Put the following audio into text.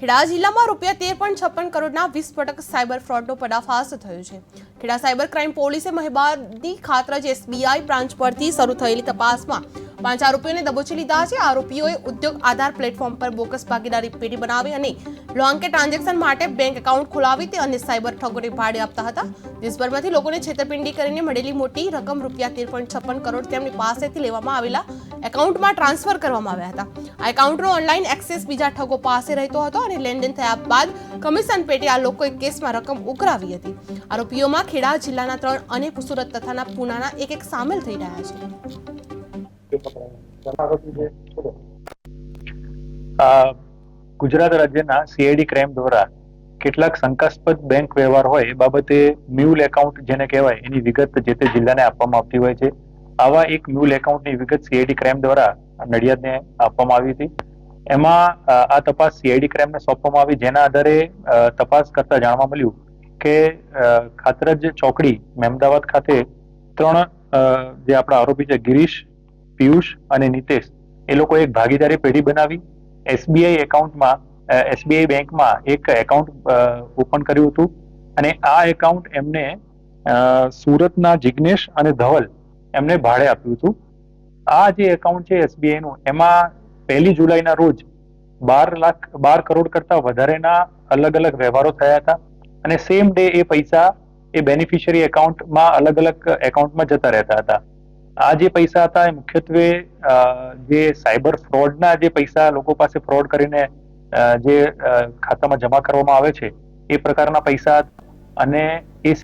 ખેડા જિલ્લામાં રૂપિયા તેર પોઈન્ટ છપ્પન કરોડના વિસ્ફોટક સાયબર ફ્રોડનો પર્દાફાશ થયો છે. ખેડા સાયબર ક્રાઇમ પોલીસે મહેબાની ખાતરજ એસબીઆઈ બ્રાન્ચ પરથી શરૂ થયેલી તપાસમાં પાંચ આરોપીઓને દબોચી લીધા છે. આરોપીઓએ ઉદ્યોગ આધાર પ્લેટફોર્મ પર બોકસ ભાગીદારી પેઢી બનાવી અને લોંગ કે ટ્રાન્ઝેક્શન માટે બેંક એકાઉન્ટ ખોલાવી તે અન્ય સાયબર ઠગોને ભાડે આપતા હતા. દેશભરમાંથી લોકોને છેતરપિંડી કરીને મળેલી મોટી રકમ રૂપિયા તેર પોઈન્ટ છપ્પન કરોડ તેમની પાસેથી લેવામાં આવેલા એકાઉન્ટમાં ટ્રાન્સફર કરવામાં આવ્યા હતા. આ એકાઉન્ટનો ઓનલાઈન એક્સેસ બીજા ઠગો પાસે રહેતો હતો અને લેનદેન થયા બાદ કમિશન પેટે આ લોકોએ કેસમાં રકમ ઉઘરાવી હતી. આરોપીઓમાં ખેડા જિલ્લાના ત્રણ અને સુરત તથાના પુનાના એક એક સામેલ થઈ રહ્યા છે. ગુજરાત રાજ્યના સીઆઈડી ક્રાઇમ દ્વારા કેટલાક શંકાસ્પદ બેંક વ્યવહાર હોય એ બાબતે મ્યુલ એકાઉન્ટ જેને કહેવાય, એની વિગત જે તે જિલ્લાને આપવામાં આવતી હોય છે. આવા એક મ્યુલ એકાઉન્ટની વિગત સીઆઈડી ક્રાઇમ દ્વારા નડિયાદને આપવામાં આવી હતી. એમાં આ તપાસ સીઆઈડી ક્રાઇમને સોંપવામાં આવી, જેના આધારે તપાસ કરતા જાણવા મળ્યું કે ખાતરજ ચોકડી મહેમદાવાદ ખાતે ત્રણ જે આપણા આરોપી છે, ગિરીશ પિયુષ અને નિતેશ એ લોકો એક ભાગીદારી પેઢી બનાવી. એસબીઆઈ એકાઉન્ટમાં એસબીઆઈ બેંકમાં એક એકાઉન્ટ ઓપન કર્યું હતું. અને આ એકાઉન્ટ એમને સુરતના જિગ્નેશ અને ધવલ એમને ભાડે આપ્યું હતું. આ જે એકાઉન્ટ છે એસબીઆઈ નું એમાં પહેલી જુલાઈના રોજ બાર લાખ, બાર કરોડ કરતા વધારેના અલગ અલગ વ્યવહારો થયા હતા. અને સેમ ડે એ પૈસા એ બેનિફિશિયરી એકાઉન્ટમાં અલગ અલગ એકાઉન્ટમાં જતા રહેતા હતા. આ જે પૈસા હતા એ મુખ્યત્વે જે સાયબર ફ્રોડના જે પૈસા લોકો પાસે ફ્રોડ કરીને જે ખાતામાં જમા કરવામાં આવે છે, એ પ્રકારના પૈસા અને એ